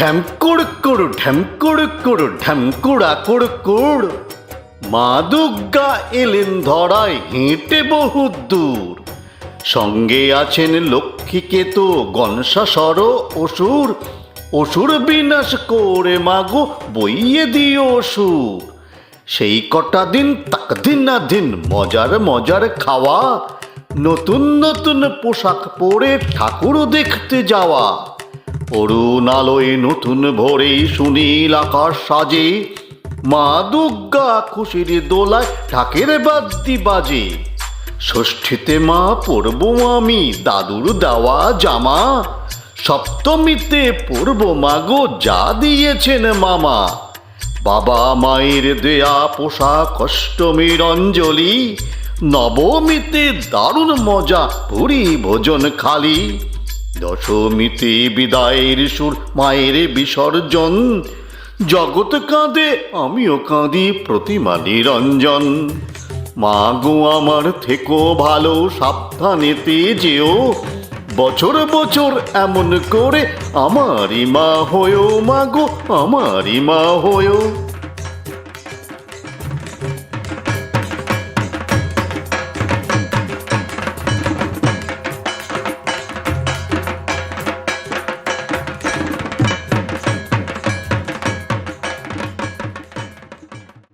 ঢ্যামকুড় কুড় ঢ্যামকুড় কুড় ঢ্যামকুড়া কুড় কুড় মা দুর্গা এলেন ধরায়, হেঁটে বহু দূর। সঙ্গে আছেন লক্ষ্মীকেতু গনসাসর অসুর। অসুর বিনাশ করে মাগো, বইয়ে দিও অসুর সেই কটা দিন তাক দিন না দিন, মজার মজার খাওয়া। নতুন নতুন পোশাক পরে ঠাকুর দেখতে যাওয়া। অরুণ আলোয় নতুন ভোরে সুনীল আকাশ সাজে, মা দুর্গা খুশির দোলায় ঢাকের বাদ্যি বাজে। ষষ্ঠীতে মা পরব আমি দাদুর দেওয়া জামা, সপ্তমীতে পরব মাগো যা দিয়েছেন মামা। বাবা মায়ের দেয়া পোশাক অষ্টমীর অঞ্জলি, নবমীতে দারুণ মজা ভুরি ভোজন খালি। দশমীতে বিদায়ের সুর, মায়ের বিসর্জন। জগৎ কাঁদে, আমিও কাঁদি প্রতিমা নিরঞ্জন। মা গো আমার থেকো ভালো, সাবধানেতে যেও। বছর বছর এমন করে, আমারই মা হয়েও মা গো আমারই মা হয়েও।